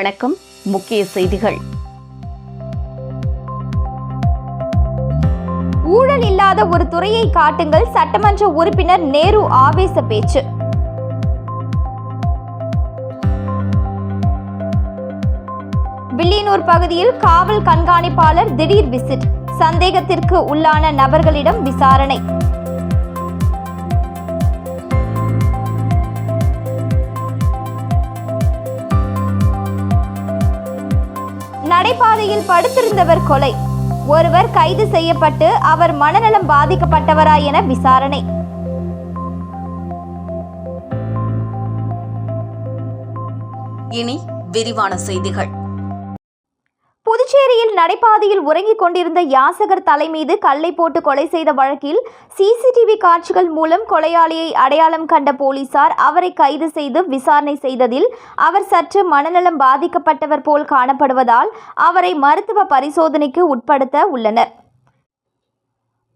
வணக்கம். முக்கிய செய்திகள். ஊழல் இல்லாத ஒரு துறையை காட்டுங்கள் சட்டமன்ற உறுப்பினர் நேரு ஆவேச பேச்சு. வில்லியனூர் பகுதியில் காவல் கண்காணிப்பாளர் திடீர் விசிட். சந்தேகத்திற்கு உள்ளான நபர்களிடம் விசாரணை. நடைபாதையில் படுத்திருந்தவர் கொலை. ஒருவர் கைது செய்யப்பட்டு அவர் மனநலம் பாதிக்கப்பட்டவரா என விசாரணை. இனி விரிவான செய்திகள். புதுச்சேரியில் நடைபாதையில் உறங்கிக் கொண்டிருந்த யாசகர் தலை மீது கல்லை போட்டு கொலை செய்த வழக்கில் சிசிடிவி காட்சிகள் மூலம் கொலையாளியை அடையாளம் கண்ட போலீசார் அவரை கைது செய்து விசாரணை செய்ததில் அவர் சற்று மனநலம் பாதிக்கப்பட்டவர் போல் காணப்படுவதால் அவரை மருத்துவ பரிசோதனைக்கு உட்படுத்த உள்ளனர்.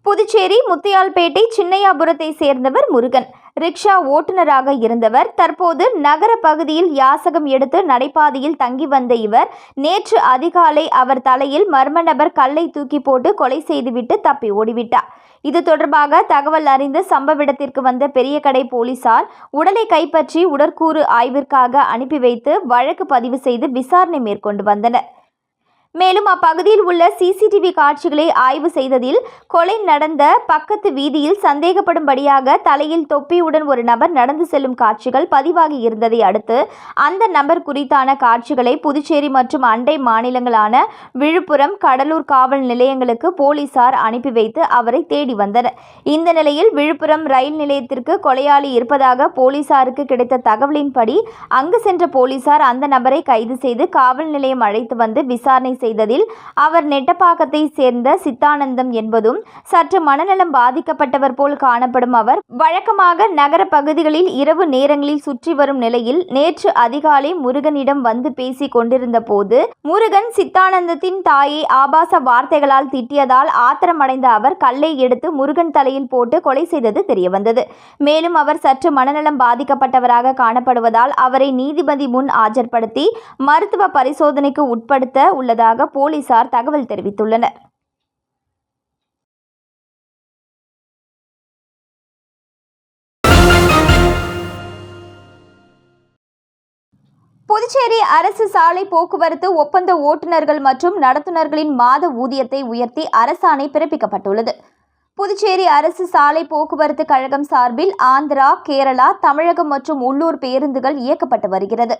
புதுச்சேரி முத்தியால்பேட்டை சின்னையாபுரத்தை சேர்ந்தவர் முருகன். ரிக்ஷா ஓட்டுநராக இருந்தவர். தற்போது நகர பகுதியில் யாசகம் எடுத்து நடைபாதையில் தங்கி வந்த இவர். நேற்று அதிகாலை அவர் தலையில் மர்ம நபர் கல்லை தூக்கி போட்டு கொலை செய்துவிட்டு தப்பி ஓடிவிட்டார். இது தொடர்பாக தகவல் அறிந்து சம்பவ இடத்திற்கு வந்த பெரிய கடை போலீசார் உடலை கைப்பற்றி உடற்கூறு ஆய்விற்காக அனுப்பி வைத்து வழக்கு பதிவு செய்து விசாரணை மேற்கொண்டு வந்தனர். மேலும் அப்பகுதியில் உள்ள சிசிடிவி காட்சிகளை ஆய்வு செய்ததில் கொலை நடந்த பக்கத்து வீதியில் சந்தேகப்படும்படியாக தலையில் தொப்பியுடன் ஒரு நபர் நடந்து செல்லும் காட்சிகள் பதிவாகி இருந்ததை அடுத்து அந்த நபர் குறித்தான காட்சிகளை புதுச்சேரி மற்றும் அண்டை மாநிலங்களான விழுப்புரம் கடலூர் காவல் நிலையங்களுக்கு போலீசார் அனுப்பி வைத்து அவரை தேடி வந்தனர். இந்த நிலையில் விழுப்புரம் ரயில் நிலையத்திற்கு கொலையாளி இருப்பதாக போலீசாருக்கு கிடைத்த தகவலின்படி அங்கு சென்ற போலீசார் அந்த நபரை கைது செய்து காவல் நிலையம் அழைத்து வந்து விசாரணை செய்ததில் அவர் நெட்டப்பாக்கத்தை சேர்ந்த சித்தானந்தம் என்பதும் சற்று மனநலம் பாதிக்கப்பட்டவர் போல் காணப்படும் அவர் வழக்கமாக நகர பகுதிகளில் இரவு நேரங்களில் சுற்றி வரும் நிலையில் நேற்று அதிகாலை முருகனிடம் வந்து பேசிக் கொண்டிருந்த போது முருகன் சித்தானந்தத்தின் தாயை ஆபாச வார்த்தைகளால் திட்டியதால் ஆத்திரமடைந்த அவர் கல்லை எடுத்து முருகன் தலையில் போட்டு கொலை செய்தது தெரியவந்தது. மேலும் அவர் சற்று மனநலம் பாதிக்கப்பட்டவராக காணப்படுவதால் அவரை நீதிபதி முன் ஆஜர்படுத்தி மருத்துவ பரிசோதனைக்கு உட்படுத்த உள்ளதாக போலீசார் தகவல் தெரிவித்துள்ளனர். புதுச்சேரி அரசு சாலை போக்குவரத்து ஒப்பந்த ஓட்டுநர்கள் மற்றும் நடத்துனர்களின் மாத ஊதியத்தை உயர்த்தி அரசாணை பிறப்பிக்கப்பட்டுள்ளது. புதுச்சேரி அரசு சாலை போக்குவரத்து கழகம் சார்பில் ஆந்திரா கேரளா தமிழகம் மற்றும் உள்ளூர் பேருந்துகள் இயக்கப்பட்டு வருகிறது.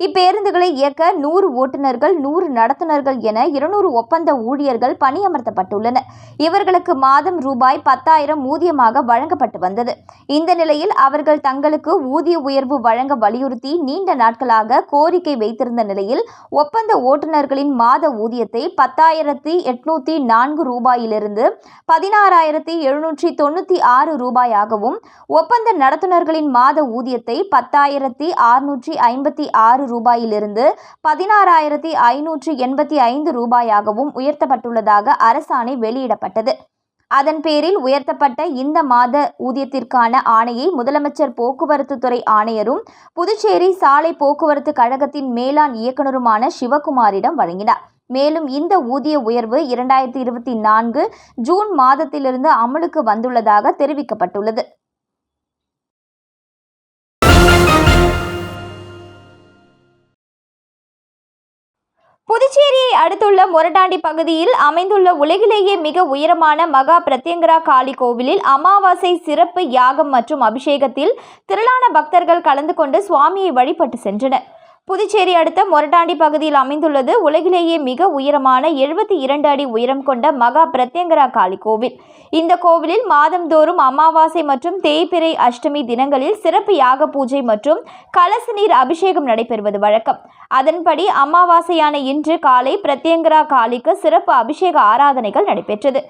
இப்பேருந்துகளை இயக்க நூறு ஓட்டுநர்கள் நூறு நடத்துனர்கள் என இருநூறு ஒப்பந்த ஊழியர்கள் பணியமர்த்தப்பட்டுள்ளனர் இவர்களுக்கு மாதம் ரூபாய் பத்தாயிரம் ஊதியமாக வழங்கப்பட்டு வந்தது. இந்த நிலையில் அவர்கள் தங்களுக்கு ஊதிய உயர்வு வழங்க வலியுறுத்தி நீண்ட நாட்களாக கோரிக்கை வைத்திருந்த நிலையில் ஒப்பந்த ஓட்டுநர்களின் மாத ஊதியத்தை பத்தாயிரத்தி எட்நூத்தி நான்கு ரூபாயிலிருந்து பதினாறாயிரத்தி எழுநூற்றி தொண்ணூற்றி ஆறு ரூபாயாகவும் ஒப்பந்த நடத்துனர்களின் மாத ஊதியத்தை பத்தாயிரத்தி அறுநூற்றி ஐம்பத்தி ஆறு ரூபாயிலிருந்து பதினாறாயிரத்தி ஐநூற்றி எண்பத்தி ஐந்து ரூபாயாகவும் உயர்த்தப்பட்டுள்ளதாக அரசாணை வெளியிடப்பட்டது. அதன் பேரில் உயர்த்தப்பட்ட இந்த மாத ஊதியத்திற்கான ஆணையை முதலமைச்சர் போக்குவரத்து துறை ஆணையரும் புதுச்சேரி சாலை போக்குவரத்து கழகத்தின் மேலாண் இயக்குநருமான சிவகுமாரிடம் வழங்கினார். மேலும் இந்த ஊதிய உயர்வு இரண்டாயிரத்தி இருபத்தி நான்கு ஜூன் மாதத்திலிருந்து அமலுக்கு வந்துள்ளதாக தெரிவிக்கப்பட்டுள்ளது. புதுச்சேரியை அடுத்துள்ள மொரட்டாண்டி பகுதியில் அமைந்துள்ள உலகிலேயே மிக உயரமான மகா பிரத்யங்கரா காளி கோவிலில் அமாவாசை சிறப்பு யாகம் மற்றும் அபிஷேகத்தில் திரளான பக்தர்கள் கலந்து கொண்டு சுவாமியை வழிபட்டு சென்றனர். புதுச்சேரி அடுத்த மொரட்டாண்டி பகுதியில் அமைந்துள்ளது. உலகிலேயே மிக உயரமான எழுபத்தி இரண்டு அடி உயரம் கொண்ட மகா பிரத்யங்கரா காளி கோவில். இந்த கோவிலில் மாதந்தோறும் அமாவாசை மற்றும் தேய்பிறை அஷ்டமி தினங்களில் சிறப்பு யாக பூஜை மற்றும் கலச நீர் அபிஷேகம் நடைபெறுவது வழக்கம். அதன்படி அமாவாசையான இன்று காலை பிரத்யங்கரா காளிக்கு சிறப்பு அபிஷேக ஆராதனைகள் நடைபெற்றது.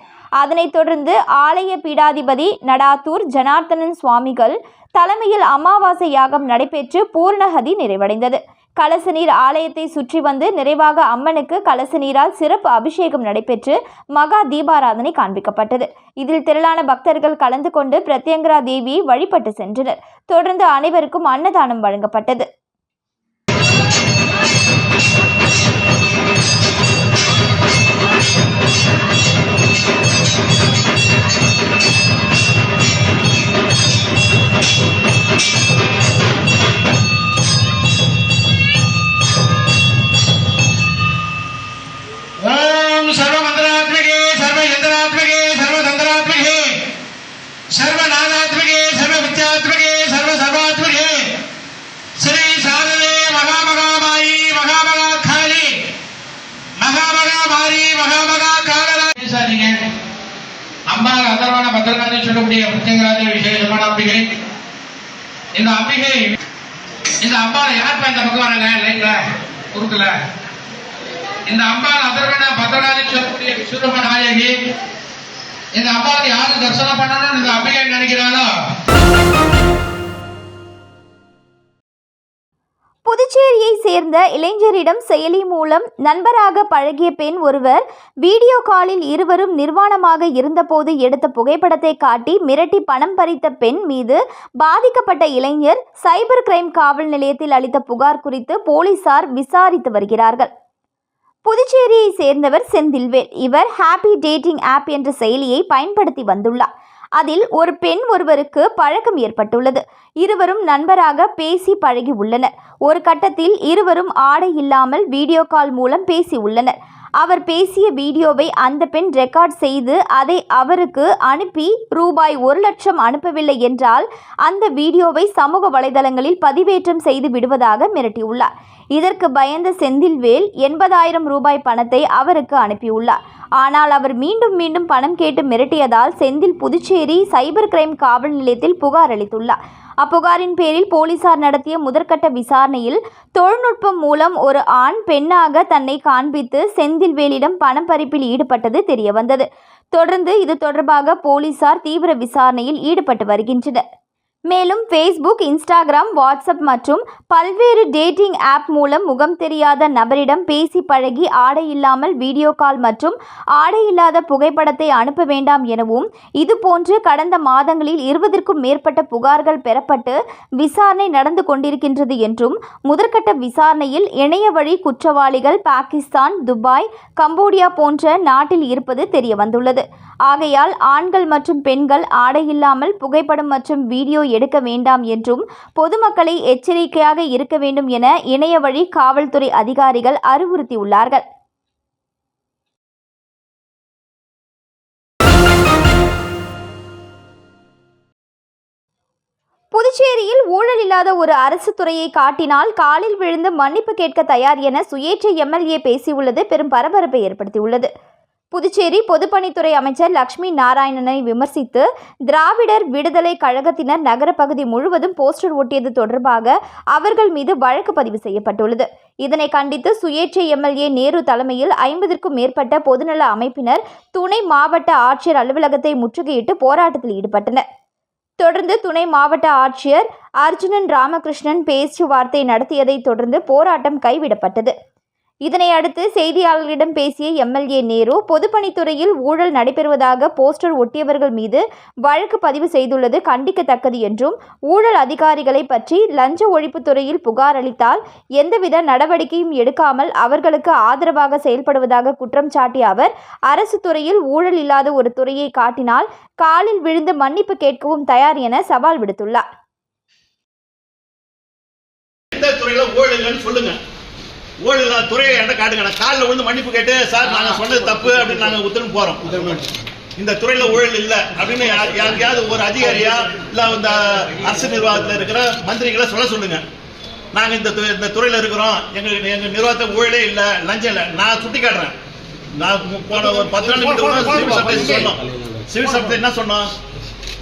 அதனைத் தொடர்ந்து ஆலய பீடாதிபதி நடாத்தூர் ஜனார்த்தனன் சுவாமிகள் தலைமையில் அமாவாசை யாகம் நடைபெற்று பூர்ணஹதி நிறைவடைந்தது. கலச நீர் ஆலயத்தை சுற்றி வந்து நிறைவாக அம்மனுக்கு கலச நீரால் சிறப்பு அபிஷேகம் நடைபெற்று மகா தீபாராதனை காண்பிக்கப்பட்டது. இதில் திரளான பக்தர்கள் கலந்து கொண்டு பிரத்யங்கரா தேவியை வழிபட்டு சென்றனர். தொடர்ந்து அனைவருக்கும் அன்னதானம் வழங்கப்பட்டது. Thank you. 아, 사람 இந்த அம்பாள் அதர்வன பத்திரகாளி சொல்லக்கூடிய விஸ்வரூப நாயகி இந்த அம்பாள் யாரு தரிசனம் பண்ணணும்னு இந்த அம்மையை நினைக்கிறாளோ? புதுச்சேரியை சேர்ந்த இளைஞரிடம் செயலி மூலம் நண்பராக பழகிய பெண் ஒருவர் வீடியோ காலில் இருவரும் நிர்வாணமாக இருந்தபோது எடுத்த புகைப்படத்தை காட்டி மிரட்டி பணம் பறித்த பெண் மீது பாதிக்கப்பட்ட இளைஞர் சைபர் கிரைம் காவல் நிலையத்தில் அளித்த புகார் குறித்து போலீசார் விசாரித்து வருகிறார்கள். புதுச்சேரியை சேர்ந்தவர் செந்தில்வேல். இவர் ஹாப்பி டேட்டிங் ஆப் என்ற செயலியை பயன்படுத்தி வந்துள்ளார். அதில் ஒரு பெண் ஒருவருக்கு பழக்கம் ஏற்பட்டுள்ளது. இருவரும் நண்பராக பேசி பழகி உள்ளனர் ஒரு கட்டத்தில் இருவரும் ஆடை இல்லாமல் வீடியோ கால் மூலம் பேசி உள்ளனர் அவர் பேசிய வீடியோவை அந்த பெண் ரெக்கார்ட் செய்து அதை அவருக்கு அனுப்பி ரூபாய் ஒரு லட்சம் அனுப்பவில்லை என்றால் அந்த வீடியோவை சமூக வலைதளங்களில் பதிவேற்றம் செய்து விடுவதாக மிரட்டியுள்ளார். இதற்கு பயந்த செந்தில்வேல் எண்பதாயிரம் ரூபாய் பணத்தை அவருக்கு அனுப்பியுள்ளார். ஆனால் அவர் மீண்டும் மீண்டும் பணம் கேட்டு மிரட்டியதால் செந்தில் புதுச்சேரி சைபர் கிரைம் காவல் நிலையத்தில் புகார் அளித்துள்ளார். அப்புகாரின் பேரில் போலீசார் நடத்திய முதற்கட்ட விசாரணையில் தொழில்நுட்பம் மூலம் ஒரு ஆண் பெண்ணாக தன்னை காண்பித்து செந்தில்வேலிடம் பணம் பறிப்பில் ஈடுபட்டது தெரியவந்தது. தொடர்ந்து இது தொடர்பாக போலீசார் தீவிர விசாரணையில் ஈடுபட்டு வருகின்றனர். மேலும் ஃபேஸ்புக் இன்ஸ்டாகிராம் வாட்ஸ்அப் மற்றும் பல்வேறு டேட்டிங் ஆப் மூலம் முகம் தெரியாத நபரிடம் பேசி பழகி ஆடை இல்லாமல் வீடியோ கால் மற்றும் ஆடை இல்லாத புகைப்படத்தை அனுப்ப வேண்டாம் எனவும் இதுபோன்று கடந்த மாதங்களில் இருபதிற்கும் மேற்பட்ட புகார்கள் பெறப்பட்டு விசாரணை நடந்து கொண்டிருக்கின்றது என்றும் முதற்கட்ட விசாரணையில் இணைய வழி குற்றவாளிகள் பாகிஸ்தான் துபாய் கம்போடியா போன்ற நாட்டில் இருப்பது தெரியவந்துள்ளது. ஆகையால் ஆண்கள் மற்றும் பெண்கள் ஆடையில்லாமல் புகைப்படம் மற்றும் வீடியோ எடுக்க வேண்டாம் என்றும் பொதுமக்களை எச்சரிக்கையாக இருக்க வேண்டும் என இணைய வழி காவல்துறை அதிகாரிகள் அறிவுறுத்தியுள்ளார்கள். புதுச்சேரியில் ஊழல் இல்லாத ஒரு அரசு துறையை காட்டினால் காலில் விழுந்து மன்னிப்பு கேட்க தயார் என சுயேட்சை எம்எல்ஏ பேசியுள்ளது. பெரும் பரபரப்பை ஏற்படுத்தியுள்ளது. புதுச்சேரி பொதுப்பணித்துறை அமைச்சர் லக்ஷ்மி நாராயணனை விமர்சித்து திராவிடர் விடுதலை கழகத்தினர் நகரப்பகுதி முழுவதும் போஸ்டர் ஒட்டியது தொடர்பாக அவர்கள் மீது வழக்கு பதிவு செய்யப்பட்டுள்ளது. இதனை கண்டித்து சுயேட்சை எம்எல்ஏ நேரு தலைமையில் ஐம்பதிற்கும் மேற்பட்ட பொதுநல அமைப்பினர் துணை மாவட்ட ஆட்சியர் அலுவலகத்தை முற்றுகையிட்டு போராட்டத்தில் ஈடுபட்டனர். தொடர்ந்து துணை மாவட்ட ஆட்சியர் அர்ஜுனன் ராமகிருஷ்ணன் பேச்சுவார்த்தை நடத்தியதைத் தொடர்ந்து போராட்டம் கைவிடப்பட்டது. இதனை அடுத்து செய்தியாளர்களிடம் பேசிய எம்எல்ஏ நேரு பொதுப்பணித்துறையில் ஊழல் நடைபெறுவதாக போஸ்டர் ஒட்டியவர்கள் மீது வழக்கு பதிவு செய்துள்ளது கண்டிக்கத்தக்கது என்றும் ஊழல் அதிகாரிகளை பற்றி லஞ்ச ஒழிப்புத்துறையில் புகார் அளித்தால் எந்தவித நடவடிக்கையும் எடுக்காமல் அவர்களுக்கு ஆதரவாக செயல்படுவதாக குற்றம் சாட்டிய அவர் அரசு துறையில் ஊழல் இல்லாத ஒரு துறையை காட்டினால் காலில் விழுந்து மன்னிப்பு கேட்கவும் தயார் என சவால் விடுத்துள்ளார். எந்த துறையில ஊழல் சொல்லுங்க. ஊழல் இல்லாத துறையை என்கிட்ட காட்டுங்க. நான் காலில் விழுந்து மன்னிப்பு கேட்டு சார் நாங்க சொன்னது தப்பு அப்படின்னு நாங்க உத்தரவு போறோம். இந்த துறையில ஊழல் இல்ல அப்படின்னு யார்- யாருக்கையாவது ஒரு அதிகாரியா இல்ல இந்த அரசு நிர்வாகத்துல இருக்கிற மந்திரிகளை சொல்ல சொல்லுங்க. நாங்க இந்த இந்த துறையில இருக்கிறோம். எங்க எங்க நிர்வாகத்துல ஊழலே இல்ல லஞ்சம் இல்ல. நான் சுட்டி காட்டுறேன். நான் போன ஒரு பத்து நாள் சிவில் சப்ளை சொன்னோம். சிவில் சப்ளை என்ன சொன்னோம்.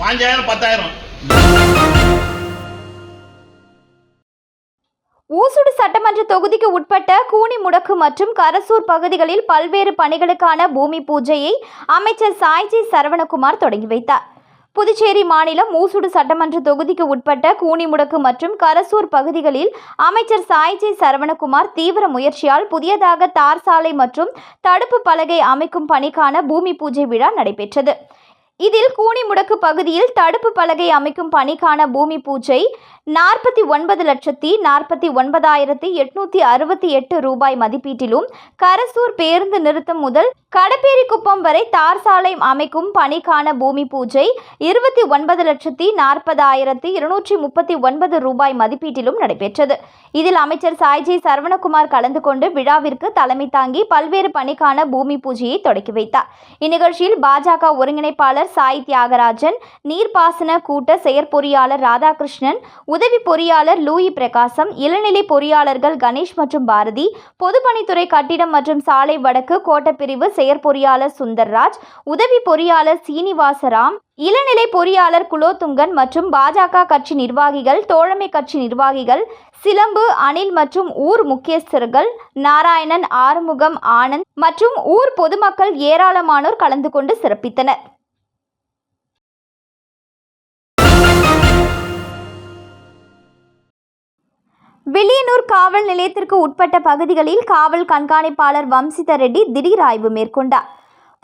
பாஞ்சாயிரம் பத்தாயிரம். ஊசுடு சட்டமன்ற தொகுதிக்கு உட்பட்ட கூனிமுடக்கு மற்றும் கரசூர் பகுதிகளில் பல்வேறு பணிகளுக்கான பூமி பூஜையை அமைச்சர் சாய்ஜி சரவணகுமார் தொடங்கி வைத்தார். புதுச்சேரி மாநிலம் ஊசுடு சட்டமன்ற தொகுதிக்கு உட்பட்ட கூனிமுடக்கு மற்றும் கரசூர் பகுதிகளில் அமைச்சர் சாய்ஜி சரவணகுமார் தீவிர முயற்சியால் புதியதாக தார் சாலை மற்றும் தடுப்பு பலகை அமைக்கும் பணிக்கான பூமி பூஜை விழா நடைபெற்றது. இதில் கூனிமுடக்கு பகுதியில் தடுப்பு பலகை அமைக்கும் பணிக்கான பூமி பூஜை நாற்பத்தி ஒன்பது லட்சத்தி நாற்பத்தி ஒன்பதாயிரத்தி எட்நூத்தி அறுபத்தி எட்டு ரூபாய் மதிப்பீட்டிலும் கரசூர் பேருந்து நிறுத்தம் முதல் கடப்பேரிக்குப்பம் வரை தார் சாலை அமைக்கும் பணிக்கான பூமி பூஜை இருபத்தி ஒன்பது லட்சத்தி நாற்பதாயிரத்தி இருநூற்றி முப்பத்தி ஒன்பது ரூபாய் மதிப்பீட்டிலும் நடைபெற்றது. இதில் அமைச்சர் சாய்ஜி சரவணகுமார் கலந்து கொண்டு விழாவிற்கு தலைமை தாங்கி பல்வேறு பணிக்கான பூமி பூஜையை தொடக்கி வைத்தார். இந்நிகழ்ச்சியில் பாஜக ஒருங்கிணைப்பாளர் சாய் தியாகராஜன் நீர்ப்பாசன கூட்ட செயற்பொறியாளர் ராதாகிருஷ்ணன் உதவி பொறியாளர் லூயி பிரகாசம் இளநிலை பொறியாளர்கள் கணேஷ் மற்றும் பாரதி பொதுப்பணித்துறை கட்டிடம் மற்றும் சாலை வடக்கு கோட்டப்பிரிவு செயற்பொறியாளர் சுந்தர்ராஜ் உதவி பொறியாளர் சீனிவாசராம் இளநிலை பொறியாளர் குலோத்துங்கன் மற்றும் பாஜக கட்சி நிர்வாகிகள் தோழமை கட்சி நிர்வாகிகள் சிலம்பு அணில் மற்றும் ஊர் முக்கியஸ்தர்கள் நாராயணன் ஆறுமுகம் ஆனந்த் மற்றும் ஊர் பொதுமக்கள் ஏராளமானோர் கலந்து கொண்டு சிறப்பித்தனர். வில்லியனூர் காவல் நிலையத்திற்கு உட்பட்ட பகுதிகளில் காவல் கண்காணிப்பாளர் வம்சித ரெட்டி திடீர் ஆய்வு மேற்கொண்டார்.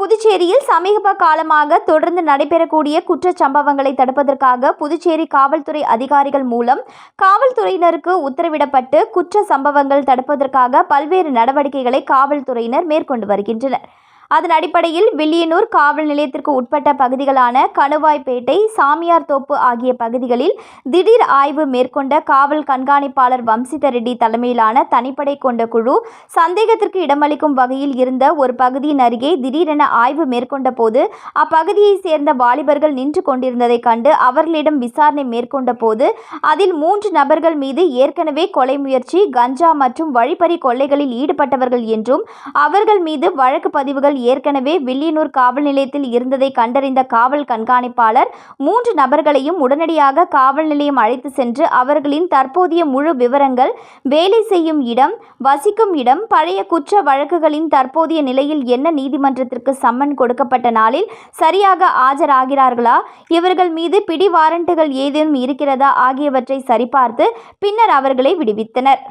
புதுச்சேரியில் சமீப காலமாக தொடர்ந்து நடைபெறக்கூடிய குற்ற சம்பவங்களை தடுப்பதற்காக புதுச்சேரி காவல்துறை அதிகாரிகள் மூலம் காவல்துறையினருக்கு உத்தரவிடப்பட்டு குற்ற சம்பவங்கள் தடுப்பதற்காக பல்வேறு நடவடிக்கைகளை காவல்துறையினர் மேற்கொண்டு வருகின்றனர். அதன் அடிப்படையில் வில்லியனூர் காவல் நிலையத்திற்கு உட்பட்ட பகுதிகளான கணுவாய்பேட்டை சாமியார் தோப்பு ஆகிய பகுதிகளில் திடீர் ஆய்வு மேற்கொண்ட காவல் கண்காணிப்பாளர் வம்சித ரெட்டி தலைமையிலான தனிப்படை கொண்ட குழு சந்தேகத்திற்கு இடமளிக்கும் வகையில் இருந்த ஒரு பகுதியின் அருகே திடீரென ஆய்வு மேற்கொண்ட போது அப்பகுதியைச் சேர்ந்த வாலிபர்கள் நின்று கொண்டிருந்ததைக் கண்டு அவர்களிடம் விசாரணை மேற்கொண்ட போது அதில் மூன்று நபர்கள் மீது ஏற்கனவே கொலை முயற்சி கஞ்சா மற்றும் வழிப்பறி கொள்ளைகளில் ஈடுபட்டவர்கள் என்றும் அவர்கள் மீது வழக்கு பதிவுகள் ஏற்கனவே வில்லியனூர் காவல் நிலையத்தில் இருந்ததை கண்டறிந்த காவல் கண்காணிப்பாளர் மூன்று நபர்களையும் உடனடியாக காவல் நிலையம் அழைத்து சென்று அவர்களின் தற்போதைய முழு விவரங்கள் வேலை செய்யும் இடம் வசிக்கும் இடம் பழைய குற்ற வழக்குகளின் தற்போதைய நிலையில் என்ன நீதிமன்றத்திற்கு சம்மன் கொடுக்கப்பட்ட நாளில் சரியாக ஆஜராகிறார்களா இவர்கள் மீது பிடி வாரண்டுகள் ஏதேனும் இருக்கிறதா ஆகியவற்றை சரிபார்த்து பின்னர் அவர்களை விடுவித்தனர்.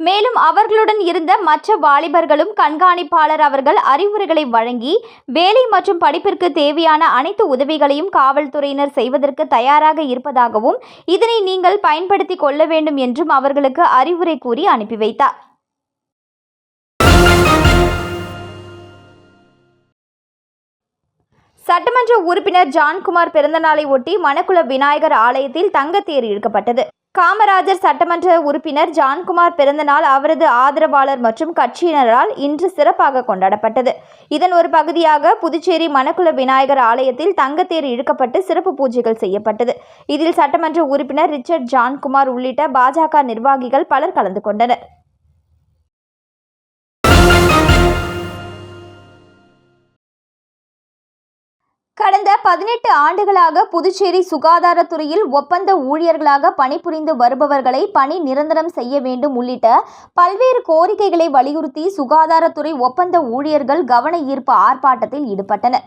மேலும் அவர்களுடன் இருந்த மற்ற வாலிபர்களும் கண்காணிப்பாளர் அவர்கள் அறிவுரைகளை வழங்கி வேலை மற்றும் படிப்பிற்கு தேவையான அனைத்து உதவிகளையும் காவல்துறையினர் செய்வதற்கு தயாராக இருப்பதாகவும் இதனை நீங்கள் பயன்படுத்திக் கொள்ள வேண்டும் என்றும் அவர்களுக்கு அறிவுரை கூறி அனுப்பி வைத்தார். சட்டமன்ற உறுப்பினர் ஜான்குமார் பிறந்தநாளை ஒட்டி மணக்குள விநாயகர் ஆலயத்தில் தங்கத்தேர் இழுக்கப்பட்டது. காமராஜர் சட்டமன்ற உறுப்பினர் ஜான்குமார் பிறந்தநாள் அவரது ஆதரவாளர் மற்றும் கட்சியினரால் இன்று சிறப்பாக கொண்டாடப்பட்டது. இதன் ஒரு பகுதியாக புதுச்சேரி மணக்குள விநாயகர் ஆலயத்தில் தங்கத்தேர் இழுக்கப்பட்டு சிறப்பு பூஜைகள் செய்யப்பட்டது. இதில் சட்டமன்ற உறுப்பினர் ரிச்சர்ட் ஜான்குமார் உள்ளிட்ட பாஜக நிர்வாகிகள் பலர் கலந்து கொண்டனர். கடந்த பதினெட்டு ஆண்டுகளாக புதுச்சேரி சுகாதாரத்துறையில் ஒப்பந்த ஊழியர்களாக பணிபுரிந்து வருபவர்களை பணி நிரந்தரம் செய்ய வேண்டும் உள்ளிட்ட பல்வேறு கோரிக்கைகளை வலியுறுத்தி சுகாதாரத்துறை ஒப்பந்த ஊழியர்கள் கவன ஈர்ப்பு ஆர்ப்பாட்டத்தில் ஈடுபட்டனர்.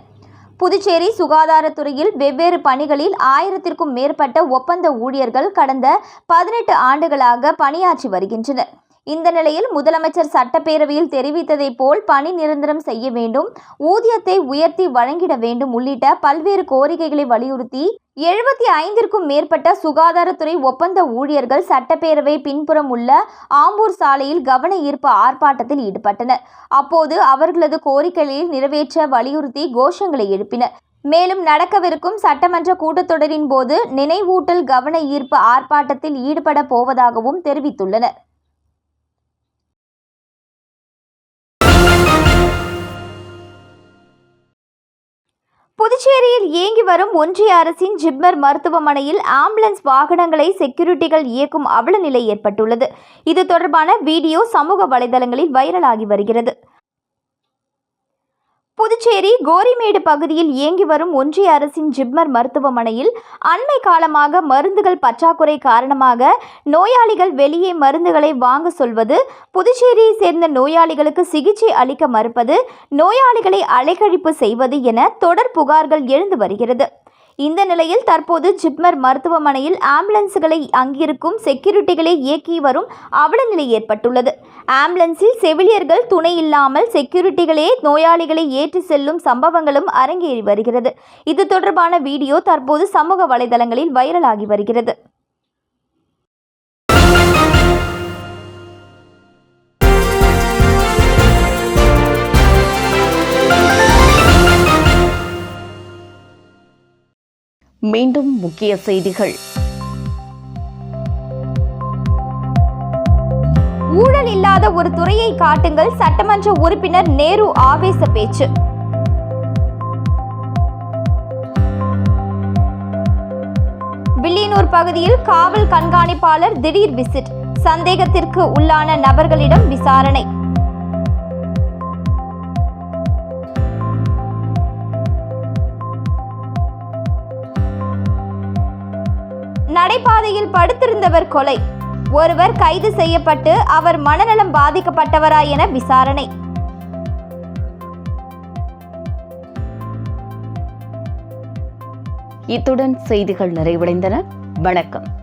புதுச்சேரி சுகாதாரத்துறையில் வெவ்வேறு பணிகளில் ஆயிரத்திற்கும் மேற்பட்ட ஒப்பந்த ஊழியர்கள் கடந்த பதினெட்டு ஆண்டுகளாக பணியாற்றி வருகின்றனர். இந்த நிலையில் முதலமைச்சர் சட்டப்பேரவையில் தெரிவித்ததைப் போல் பணி நிரந்தரம் செய்ய வேண்டும் ஊதியத்தை உயர்த்தி வழங்கிட வேண்டும் உள்ளிட்ட பல்வேறு கோரிக்கைகளை வலியுறுத்தி எழுபத்தி ஐந்திற்கும் மேற்பட்ட சுகாதாரத்துறை ஒப்பந்த ஊழியர்கள் சட்டப்பேரவை பின்புறம் உள்ள ஆம்பூர் சாலையில் கவன ஈர்ப்பு ஆர்ப்பாட்டத்தில் ஈடுபட்டனர். அப்போது அவர்களது கோரிக்கைகளை நிறைவேற்ற வலியுறுத்தி கோஷங்களை எழுப்பினர். மேலும் நடக்கவிருக்கும் சட்டமன்ற கூட்டத்தொடரின் போது நினைவூட்டல் கவன ஈர்ப்பு ஆர்ப்பாட்டத்தில் ஈடுபட போவதாகவும் தெரிவித்துள்ளனர். புதுச்சேரியில் இயங்கி வரும் ஒன்றிய அரசின் ஜிப்மர் மருத்துவமனையில் ஆம்புலன்ஸ் வாகனங்களை செக்யூரிட்டிகள் இயக்கும் அவல நிலை ஏற்பட்டுள்ளது. இது தொடர்பான வீடியோ சமூக வலைதளங்களில் வைரலாகி வருகிறது. புதுச்சேரி கோரிமேடு பகுதியில் இயங்கி வரும் ஒன்றிய அரசின் ஜிப்மர் மருத்துவமனையில் அண்மை காலமாக மருந்துகள் பற்றாக்குறை காரணமாக நோயாளிகள் வெளியே மருந்துகளை வாங்க சொல்வது புதுச்சேரியை சேர்ந்த நோயாளிகளுக்கு சிகிச்சை அளிக்க மறுப்பது நோயாளிகளை அலைக்கழிப்பு செய்வது என தொடர் புகார்கள் எழுந்து வருகிறது. இந்த நிலையில் தற்போது ஜிப்மர் மருத்துவமனையில் ஆம்புலன்ஸ்களை அங்கிருக்கும் செக்யூரிட்டிகளை இயக்கி வரும் அவல நிலை ஏற்பட்டுள்ளது. ஆம்புலன்ஸில் செவிலியர்கள் துணை இல்லாமல் செக்யூரிட்டிகளே நோயாளிகளை ஏற்றி செல்லும் சம்பவங்களும் அரங்கேறி வருகிறது. இது தொடர்பான வீடியோ தற்போது சமூக வலைதளங்களில் வைரலாகி வருகிறது. மீண்டும் முக்கிய செய்திகள். ஊழல் இல்லாத ஒரு துறையை காட்டுங்கள் சட்டமன்ற உறுப்பினர் நேரு ஆவேச பேச்சு. வில்லியனூர் பகுதியில் காவல் கண்காணிப்பாளர் திடீர் விசிட் சந்தேகத்திற்கு உள்ளான நபர்களிடம் விசாரணை. நடைபாதையில் படுத்திருந்தவர் கொலை. ஒருவர் கைது செய்யப்பட்டு அவர் மனநலம் பாதிக்கப்பட்டவரா என விசாரணை. இத்துடன் செய்திகள் நிறைவடைந்தன. வணக்கம்.